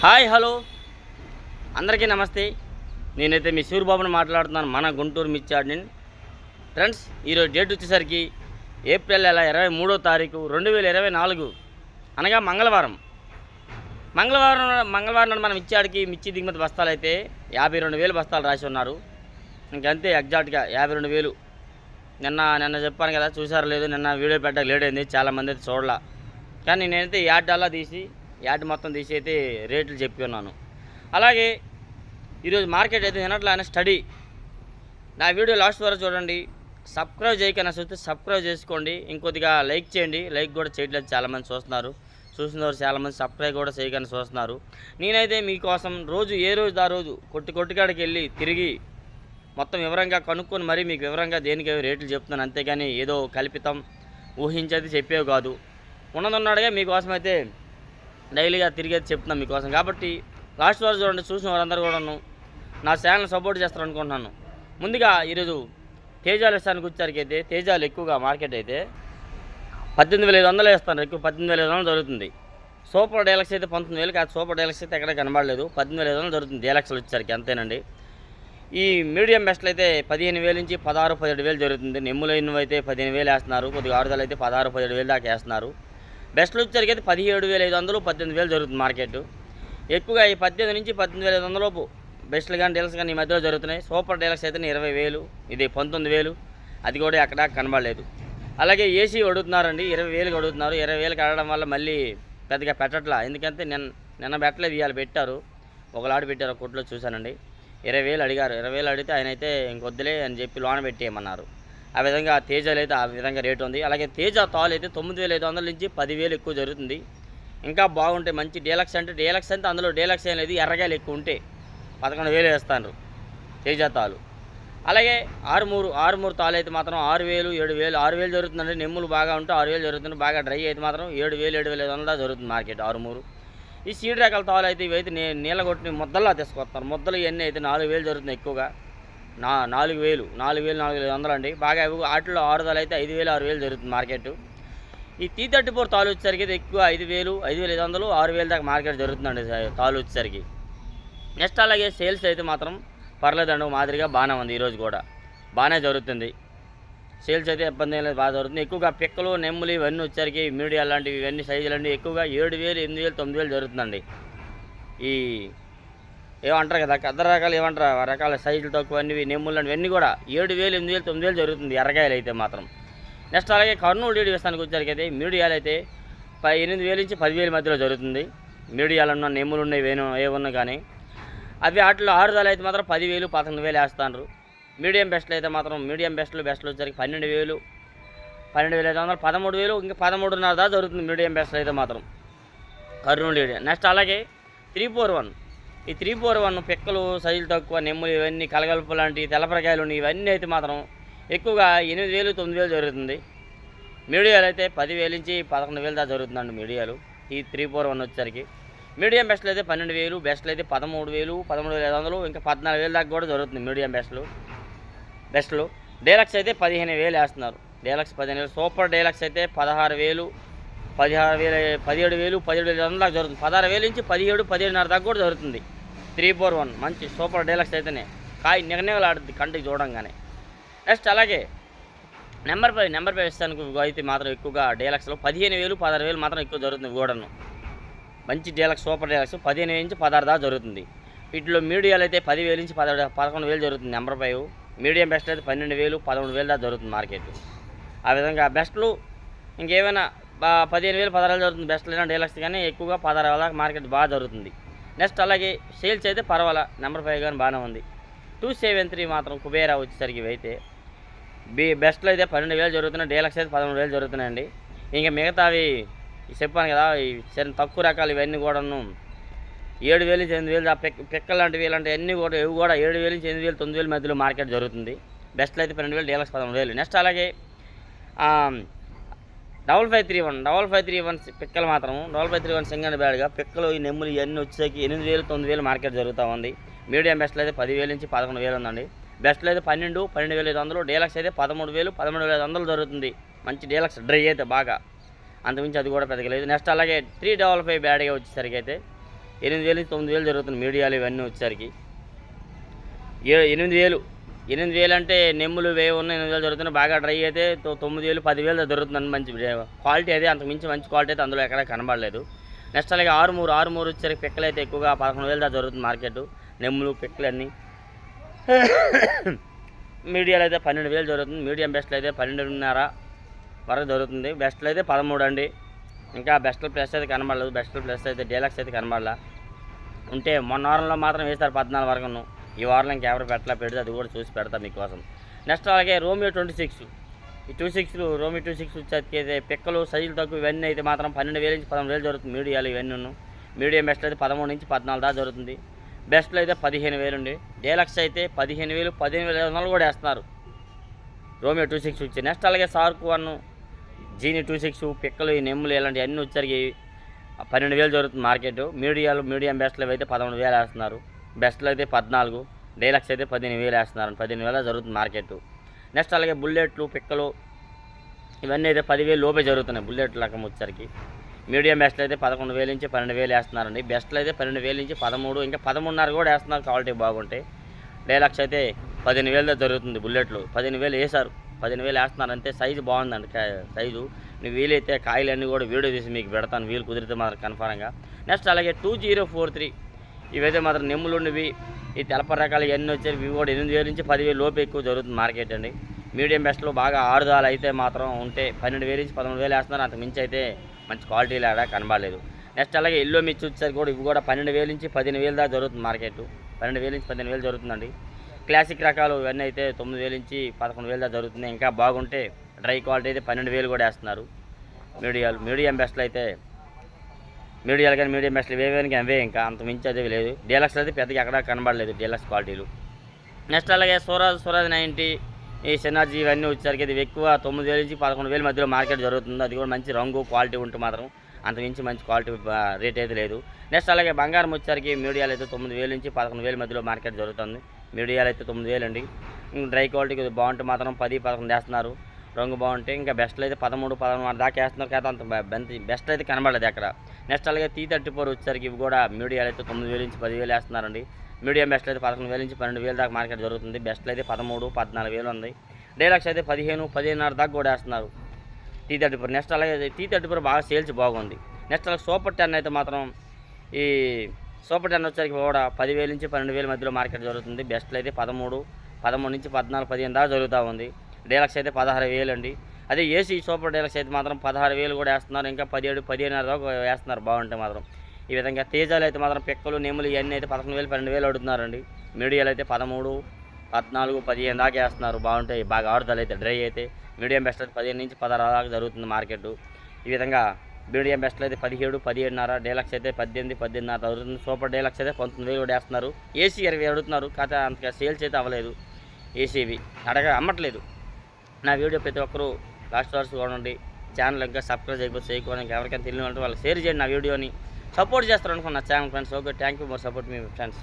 Hi hello. అందరికీ నమస్తే. నేనైతే మీ సూర్యబాబుని మాట్లాడుతున్నాను మన గుంటూరు మిర్చాడిని ఫ్రెండ్స్ ఈరోజు డేట్ వచ్చేసరికి ఏప్రిల్ నెల ఇరవై మూడో తారీఖు రెండు వేల ఇరవై నాలుగు. అనగా మంగళవారం. మంగళవారం మంగళవారం నాడు మనం ఇచ్చాడికి మిర్చి దిగుమతి బస్తాలు అయితే యాభై రెండు వేలు బస్తాలు రాసి ఉన్నారు. ఇంకంతే ఎగ్జాక్ట్గా యాభై రెండు వేలు. నిన్న నిన్న చెప్పాను కదా చూసారో లేదు నిన్న వీడియో పెట్టక లేట్ అయింది చాలామంది అయితే చూడలా. కానీ నేనైతే యాడ్ అలా తీసి యాడ్ మొత్తం తీసి అయితే రేట్లు చెప్పి ఉన్నాను అలాగే ఈరోజు మార్కెట్ అయితే నిన్నట్లా స్టడీ. నా వీడియో లాస్ట్ వరకు చూడండి. సబ్స్క్రైబ్ చేయకన్నా చూస్తే సబ్స్క్రైబ్ చేసుకోండి. ఇంకొద్దిగా లైక్ చేయండి. లైక్ కూడా చేయట్లేదు చాలామంది చూస్తున్నారు. చూస్తున్నారు చాలామంది సబ్స్క్రైబ్ కూడా చేయకని చూస్తున్నారు. నేనైతే మీకోసం రోజు ఏ రోజు ఆ రోజు కొట్టి కొట్టుకాడికి వెళ్ళి తిరిగి మొత్తం వివరంగా కనుక్కొని మరీ మీకు వివరంగా దేనికి రేట్లు చెప్తున్నాను. అంతేగాని ఏదో కల్పితం ఊహించేది చెప్పేవి కాదు. ఉన్నదన్నాడుగా మీకోసం అయితే డైలీగా తిరిగేది చెప్తున్నాను మీకోసం. కాబట్టి లాస్ట్ వరకు చూడండి చూసిన వారందరూ కూడాను నా ఛానల్ సపోర్ట్ చేస్తారనుకుంటున్నాను. ముందుగా ఈరోజు తేజాలు విషయానికి వచ్చేసరికి అయితే తేజాలు ఎక్కువగా మార్కెట్ అయితే పద్దెనిమిది వేల ఐదు వందలు వేస్తాను ఎక్కువ పద్దెనిమిది వేల ఐదు వందలు దొరుకుతుంది సూపర్ డైలక్స్ అయితే పంతొమ్మిది వేలు కాదు సూపర్ డైలక్స్ అయితే ఎక్కడ కనబడలేదు. పద్దెనిమిది వేల ఐదు వందలు దొరుకుతుంది డైలక్స్లు వచ్చేసరికి అంతేనండి. ఈ మీడియం బెస్ట్లు అయితే పదిహేను వేల నుంచి పదహారు పదిహేడు వేలు జరుగుతుంది. నెమ్ములైనవి అయితే పదిహేను వేలు వేస్తున్నారు. కొద్దిగా ఆరుదలు అయితే పదహారు పదిహేడు వేలు దాకా వేస్తున్నారు. బెస్ట్లు వచ్చేసరికి పదిహేడు వేల ఐదు వందలు పద్దెనిమిది వేలు జరుగుతుంది మార్కెట్. ఎక్కువగా ఈ పద్దెనిమిది నుంచి పద్దెనిమిది వేల ఐదు వందలలోపు బెస్ట్లు కానీ డీలక్స్ కానీ ఈ మధ్యలో జరుగుతున్నాయి. సూపర్ డీలక్స్ అయితే ఇరవై వేలు ఇది పంతొమ్మిది వేలు అది కూడా అక్కడ కనబడలేదు. అలాగే ఏసీ అడుగుతున్నారండి ఇరవై వేలకు అడుగుతున్నారు ఇరవై వేలకు అడగడం వల్ల మళ్ళీ పెద్దగా పెట్టట్లా. ఎందుకంటే నిన్న నిన్న పెట్టలేదు ఇవాళ పెట్టారు. ఒకలాడు పెట్టారు ఒక కొట్లో చూశానండి. ఇరవై వేలు అడిగారు. ఇరవై వేలు అడిగితే ఆయన అయితే ఇంకొద్దులే అని చెప్పి లోన పెట్టేయమన్నారు. ఆ విధంగా తేజాలు అయితే ఆ విధంగా రేటు ఉంది. అలాగే తేజ తాలు అయితే తొమ్మిది వేల ఐదు వందల నుంచి పదివేలు ఎక్కువ జరుగుతుంది. ఇంకా బాగుంటాయి మంచి డీలక్స్ అంటే డీలక్స్ అంటే అందులో డీలక్స్ ఏం లేదు ఎర్రగాయలు ఎక్కువ ఉంటే పదకొండు వేలు వేస్తాను తేజ తాలు. అలాగే ఆరుమూరు ఆరుమూరు తాలు అయితే మాత్రం ఆరు వేలు ఏడు వేలు ఆరు వేలు జరుగుతుందంటే నెమ్ములు బాగా ఉంటే ఆరు వేలు జరుగుతుంది బాగా డ్రై అయితే మాత్రం ఏడు వేలు ఏడు వేల ఐదు వందల జరుగుతుంది మార్కెట్ ఆరుమూరు. ఈ సీడ్ రకాల తాలు అయితే ఇవైతే నీ నీళ్ళ కొట్టిన ముద్దల్లా తీసుకొస్తారు. ముద్దలు ఇవన్నీ అయితే నాలుగు వేలు జరుగుతుంది ఎక్కువగా. నా నాలుగు వేలు నాలుగు వేలు నాలుగు వేల ఐదు వందలు అండి. బాగా అవి వాటిలో ఆరుదలు అయితే ఐదు వేలు ఆరు వేలు జరుగుతుంది మార్కెట్. ఈ టీ థర్టీ ఫోర్ తాలు వచ్చేసరికి అయితే ఎక్కువ ఐదు వేలు ఐదు వేల ఐదు వందలు ఆరు వేలు దాకా మార్కెట్ జరుగుతుందండి తాలు వచ్చేసరికి. నెక్స్ట్ అలాగే సేల్స్ అయితే మాత్రం పర్లేదండి మాదిరిగా బాగానే ఉంది ఈరోజు కూడా. బాగానే జరుగుతుంది. సేల్స్ అయితే ఇబ్బంది లేదు బాగా జరుగుతుంది. ఎక్కువగా పిక్కలు నెమ్ములు ఇవన్నీ వచ్చేసరికి మీడియా లాంటివి ఇవన్నీ సైజులు అండి ఎక్కువగా ఏడు వేలు ఎనిమిది వేలు తొమ్మిది వేలు జరుగుతుందండి. ఈ ఏమంటారు కదా అద్దరు రకాలు ఏమంటారు? ఆ రకాల సైజులు తక్కువ అన్ని నెమ్ములు అన్నీ కూడా ఏడు వేలు ఎనిమిది వేలు తొమ్మిది వేలు జరుగుతుంది ఎర్రకాయలు అయితే మాత్రం. నెక్స్ట్ అలాగే కర్నూలు డీడీ వేస్తానికి వచ్చరికి అయితే మీడియాలు అయితే ప ఎనిమిది వేలు నుంచి పదివేల మధ్యలో జరుగుతుంది. మీడియాలు ఉన్న నెమ్ములు ఉన్నాయి వేను ఏమున్నా కానీ. అవి వాటిలో ఆరుదల అయితే మాత్రం పదివేలు పదకొండు వేలు వేస్తారు మీడియం బెస్ట్లు అయితే మాత్రం మీడియం బెస్ట్లు బెస్ట్లు వచ్చరికి పన్నెండు వేలు పన్నెండు వేల ఐదు వందలు పదమూడు వేలు ఇంకా పదమూడున్నర దా జరుగుతుంది మీడియం బెస్ట్లు అయితే మాత్రం. కర్నూలు ఏరియా నెక్స్ట్ అలాగే త్రీ ఫోర్ వన్. ఈ త్రీ ఫోర్ వన్ పిక్కలు సైజులు తక్కువ నెమ్ములు ఇవన్నీ కలగలుపు లాంటి తెల్లపరకాయలు ఉన్నాయి. ఇవన్నీ అయితే మాత్రం ఎక్కువగా ఎనిమిది వేలు తొమ్మిది వేలు జరుగుతుంది. మీడియాలు అయితే పదివేలు నుంచి పదకొండు వేలు దాకా జరుగుతుందండి మీడియాలు ఈ త్రీ ఫోర్ వన్ వచ్చేసరికి. మీడియం బెస్ట్లు అయితే పన్నెండు వేలు బెస్ట్లు అయితే పదమూడు వేలు పదమూడు వేల ఐదు వందలు ఇంకా పద్నాలుగు వేలు దాకా కూడా జరుగుతుంది మీడియం బెస్ట్లు. బెస్ట్లు. డీలక్స్ అయితే పదిహేను వేలు వేస్తున్నారు. డైలక్స్ పదిహేను వేలు. సూపర్ డైలక్స్ అయితే పదహారు వేలు పదిహారు వేల పదిహేడు వేలు పదిహేడు వేల వందల దాకా జరుగుతుంది. పదహారు వేలు నుంచి పదిహేడు పదిహేడున్నర దాకా కూడా జరుగుతుంది. త్రీ ఫోర్ వన్ మంచి సూపర్ డీలక్స్ అయితేనే. కాయ నిగనిగలాడుద్ది కంటికి చూడంగానే. నెక్స్ట్ అలాగే నెంబర్ ఫైవ్ నెంబర్ ఫైవ్ ఇస్తానికి అయితే మాత్రం ఎక్కువగా డీలక్స్లో పదిహేను వేలు పదహారు వేలు మాత్రం ఎక్కువ జరుగుతుంది గోడను మంచి డీలక్స్ సూపర్ డీలక్స్ పదిహేను వేల నుంచి పదహారు దాకా జరుగుతుంది. వీటిలో మీడియాలు అయితే పదివేలు నుంచి పదహారు పదకొండు వేలు జరుగుతుంది నెంబర్ ఫైవ్. మీడియం బెస్ట్ అయితే పన్నెండు వేలు పదమూడు వేలు దాకా జరుగుతుంది మార్కెట్. ఆ విధంగా బెస్ట్లు ఇంకేమైనా పదిహేను వేలు పదహారు వేలు జరుగుతుంది బెస్ట్లు అయినా డీలక్స్ కానీ ఎక్కువగా పదహారు వేల దాకా మార్కెట్ బాగా జరుగుతుంది. నెక్స్ట్ అలాగే సేల్స్ అయితే పర్వాలా నెంబర్ ఫైవ్ కానీ బాగానే ఉంది. టూ సెవెన్ త్రీ మాత్రం కుబేరా వచ్చేసరికి అయితే బి బెస్ట్లో అయితే పన్నెండు వేలు జరుగుతున్నాయి డీలక్స్ అయితే పదమూడు వేలు జరుగుతున్నాయండి. ఇంకా మిగతావి చెప్పాను కదా చిన్న తక్కువ రకాలు ఇవన్నీ కూడాను ఏడు వేలు ఎనిమిది వేలు ఆ పిక్ పిక్కలు లాంటివి ఇలాంటివన్నీ కూడా ఇవి కూడా ఏడు వేలు నుంచి ఎనిమిది వేలు తొమ్మిది వేల మధ్యలో మార్కెట్ జరుగుతుంది. బెస్ట్లో అయితే పన్నెండు వేలు డీలక్స్ పదమూడు వేలు. నెక్స్ట్ అలాగే double five three one double five three one పిక్కలు మాత్రం double five three one single బ్యాడ్గా పిక్కలు ఈ నెమ్ములు ఇవన్నీ వచ్చేసరికి ఎనిమిది వేలు తొమ్మిది వేలు మార్కెట్ జరుగుతూ ఉంది. మీడియం బెస్ట్లో అయితే పదివేలు నుంచి పదకొండు వేలు ఉందండి. బెస్ట్లో అయితే పన్నెండు పన్నెండు వేల ఐదు వందలు డీలక్స్ అయితే పదమూడు వేలు పదమూడు వేల ఐదు వందలు జరుగుతుంది. మంచి డీలక్స్ డ్రై అయితే బాగా. అంతకుమించి అది కూడా పెద్దగా లేదు. నెక్స్ట్ అలాగే త్రీ డబల్ ఫైవ్ బ్యాడ్గా వచ్చేసరికి అయితే ఎనిమిది వేలు తొమ్మిది వేలు జరుగుతుంది. మీడియాలు ఇవన్నీ వచ్చేసరికి. ఏ ఎనిమిది వేలు ఎనిమిది వేలు అంటే నెమ్ములు వేవు ఉన్న ఎనిమిది వేలు జరుగుతున్నాయి బాగా డ్రై అయితే తొమ్మిది వేలు పదివేలు దొరుకుతుందని మంచి క్వాలిటీ అయితే అంతకు మించి మంచి క్వాలిటీ అయితే అందులో ఎక్కడ కనబడలేదు. నెక్స్ట్ అలాగే ఆరు మూడు ఆరు మూడు వచ్చేసరికి పిక్కలు అయితే ఎక్కువగా పదకొండు వేలు దాకా దొరుకుతుంది మార్కెట్. నెమ్ములు పిక్కలు అన్నీ. మీడియాలో అయితే పన్నెండు వేలు జరుగుతుంది మీడియం బెస్ట్లు అయితే పన్నెండున్నర వరకు దొరుకుతుంది. బెస్ట్లో అయితే పదమూడు అండి. ఇంకా బెస్ట్ ప్లస్ అయితే కనబడలేదు. బెస్ట్ ప్లస్ అయితే డీలక్స్ అయితే కనబడలా. ఉంటే మొన్న వారంలో మాత్రం వేస్తారు పద్నాలుగు వరకును ఈ వారంలో ఇంకెవరు పెట్టలా పెడితే అది కూడా చూసి పెడతా మీకోసం. నెక్స్ట్ అలాగే రోమియో ట్వంటీ సిక్స్. ఈ టూ సిక్స్లు రోమియో టూ సిక్స్ వచ్చేసరికి అయితే పిక్కలు సైజులు తక్కువ ఇవన్నీ అయితే మాత్రం పన్నెండు వేల నుంచి పదమూడు వేలు జరుగుతుంది మీడియాలు ఇవన్నీ మీడియం బెస్ట్ అయితే పదమూడు నుంచి పద్నాలుగు దాకా జరుగుతుంది. బెస్ట్లో అయితే పదిహేను వేలు ఉండి డేలక్స్ అయితే పదిహేను వేలు పదిహేను వేల ఐదు వందలు కూడా వేస్తున్నారు. రోమియో టూ సిక్స్ వచ్చి. నెక్స్ట్ అలాగే సార్క్ వన్ జీని టూ సిక్స్ పిక్కలు ఈ నెమ్ములు ఇలాంటి అన్నీ వచ్చరికి పన్నెండు వేలు జరుగుతుంది మార్కెట్. మీడియాలు మీడియం బెస్ట్లో అయితే పదమూడు వేలు వేస్తున్నారు. బెస్ట్లో అయితే పద్నాలుగు డైలక్స్ అయితే పదిహేను వేలు వేస్తున్నారు పదిహేను వేల జరుగుతుంది మార్కెట్. నెక్స్ట్ అలాగే బుల్లెట్లు పిక్కలు ఇవన్నీ అయితే పదివేలు లోపే జరుగుతున్నాయి బుల్లెట్ రకం వచ్చరికి మీడియం బెస్ట్లో అయితే పదకొండు వేలు నుంచి పన్నెండు వేలు వేస్తున్నారండి. బెస్ట్లు అయితే పన్నెండు వేలు నుంచి పదమూడు ఇంకా పదమూడున్నర కూడా వేస్తున్నారు క్వాలిటీ బాగుంటాయి డైలక్స్ అయితే పదిహేను వేలతో జరుగుతుంది బుల్లెట్లు. పదిహేను వేలు వేశారు. పదిహేను వేలు వేస్తున్నారు. అంతే సైజు బాగుందండి సైజు. నువ్వు వీలైతే కాయలన్నీ కూడా వీడియో తీసి మీకు పెడతాను. వీలు కుదిరితే మాత్రం కన్ఫామ్గా నెక్స్ట్ అలాగే టూ జీరో ఫోర్ త్రీ ఇవైతే మాత్రం నెమ్ములు ఉన్నవి. ఈ తెలప రకాలు ఇవన్నీ వచ్చేవి ఇవి కూడా ఎనిమిది వేల నుంచి పదివేలు లోపు ఎక్కువ జరుగుతుంది మార్కెట్ అండి. మీడియం బెస్ట్లో బాగా ఆరుదాలు అయితే మాత్రం ఉంటే పన్నెండు వేలు నుంచి పదమూడు వేలు వేస్తున్నారు. అంత మించి అయితే మంచి క్వాలిటీ లాగా కనబడలేదు. నెక్స్ట్ అలాగే ఎల్లో మిర్చి వచ్చేసరికి కూడా ఇవి కూడా పన్నెండు వేల నుంచి పదిహేను వేలు దాకా జరుగుతుంది మార్కెట్. పన్నెండు వేల నుంచి పదిహేను వేలు జరుగుతుందండి. క్లాసిక్ రకాలు ఇవన్నీ అయితే తొమ్మిది వేల నుంచి పదకొండు వేలు దాకా జరుగుతుంది ఇంకా బాగుంటే డ్రై క్వాలిటీ అయితే పన్నెండు వేలు కూడా వేస్తున్నారు. మీడియాలు మీడియం బెస్ట్లో అయితే మీడియాలు కానీ మీడియం బెస్ట్లు వేవేనికి అవే ఇంకా అంత మించి అదే లేదు. డీలక్స్ అయితే పెద్దగా ఎక్కడా కనబడలేదు డీలక్స్ క్వాలిటీలు. నెక్స్ట్ అలాగే స్వరాజ్ స్వరాజ్ నైంటీ ఈ సినార్జీ ఇవన్నీ వచ్చేసరికి ఇది ఎక్కువ తొమ్మిది వేల నుంచి పదకొండు వేల మధ్యలో మార్కెట్ జరుగుతుంది. అది కూడా మంచి రంగు క్వాలిటీ ఉంటే మాత్రం అంత మించి మంచి క్వాలిటీ రేట్ అయితే లేదు. నెక్స్ట్ అలాగే బంగారం వచ్చేసరికి మీడియాలు అయితే తొమ్మిది వేల నుంచి పదకొండు వేల మధ్యలో మార్కెట్ జరుగుతుంది. మీడియాలు అయితే తొమ్మిది వేలు అండి. డ్రై క్వాలిటీ బాగుంటే మాత్రం పది పదకొండు వేస్తున్నారు. రంగు బాగుంటే ఇంకా బెస్ట్లు అయితే పదమూడు పదమూడు దాకా వేస్తున్నారు. కదా అంత బెస్ట్ అయితే కనబడలేదు అక్కడ నెక్స్ట్ అలాగే టీ థర్టీ ఫోర్ వచ్చేసరికి ఇవి కూడా మీడియాలు అయితే తొమ్మిది వేలు నుంచి పదివేలు వేస్తున్నారండి. మీడియం బెస్ట్ అయితే పదకొండు వేల నుంచి పన్నెండు వేలు దాకా మార్కెట్ జరుగుతుంది. బెస్ట్లు అయితే పదమూడు పద్నాలుగు వేలు ఉంది. డైలాక్స్ అయితే పదిహేను పదిహేనున్నర దాకా కూడా వేస్తున్నారు టీ థర్టీ ఫోర్. నెక్స్ట్ అలాగే టీ థర్టీ ఫోర్ బాగా సేల్స్ బాగుంది. నెక్స్ట్ అలాగే సూపర్ టెన్ అయితే మాత్రం ఈ సూపర్ టెన్ వచ్చేసరికి కూడా పదివేల నుంచి పన్నెండు వేల మధ్యలో మార్కెట్ జరుగుతుంది. బెస్ట్లో అయితే పదమూడు పదమూడు నుంచి పద్నాలుగు పదిహేను దాకా జరుగుతూ ఉంది. డీలక్స్ అయితే పదహారు వేలు అండి అదే ఏసీ సూపర్ డీలక్స్ అయితే మాత్రం పదహారు వేలు కూడా వేస్తున్నారు. ఇంకా పదిహేడు పదిహేనున్నర దాకా వేస్తున్నారు. బాగుంటే మాత్రం. ఈ విధంగా తేజాలు అయితే మాత్రం పిక్కలు నెమ్ములు ఇవన్నీ అయితే పదకొండు వేలు పన్నెండు వేలు అడుగుతున్నారండి. మీడియాలు అయితే పదమూడు పద్నాలుగు పదిహేను దాకా వేస్తున్నారు. బాగుంటాయి. బాగా ఆడుదలు అయితే డ్రై అయితే. మీడియం బెస్ట్ అయితే పదిహేను నుంచి పదహారు దాకా జరుగుతుంది మార్కెట్. ఈ విధంగా మీడియం బెస్ట్ అయితే పదిహేడు పదిహేడున్నర డీలక్స్ అయితే పద్దెనిమిది పద్దెనిమిదిన్నర జరుగుతుంది. సూపర్ డీలక్స్ అయితే పంతొమ్మిది వేలు కూడా వేస్తున్నారు. ఏసీ ఇరవై అడుగుతున్నారు. కాకపోతే అంతగా సేల్స్ అయితే అవ్వలేదు. ఏసీవి. అడగ అమ్మట్లేదు. నా వీడియో ప్రతి ఒక్కరూ లాస్ట్ వరకు చూడండి. ఛానల్ ఇంకా సబ్స్క్రైబ్ చేయకపోతే చేయకపోతే ఎవరికైనా తెలియని వాళ్ళు షేర్ చేయండి నా వీడియోని. సపోర్ట్ చేస్తారు అనుకున్న channel friends okay thank you for support me friends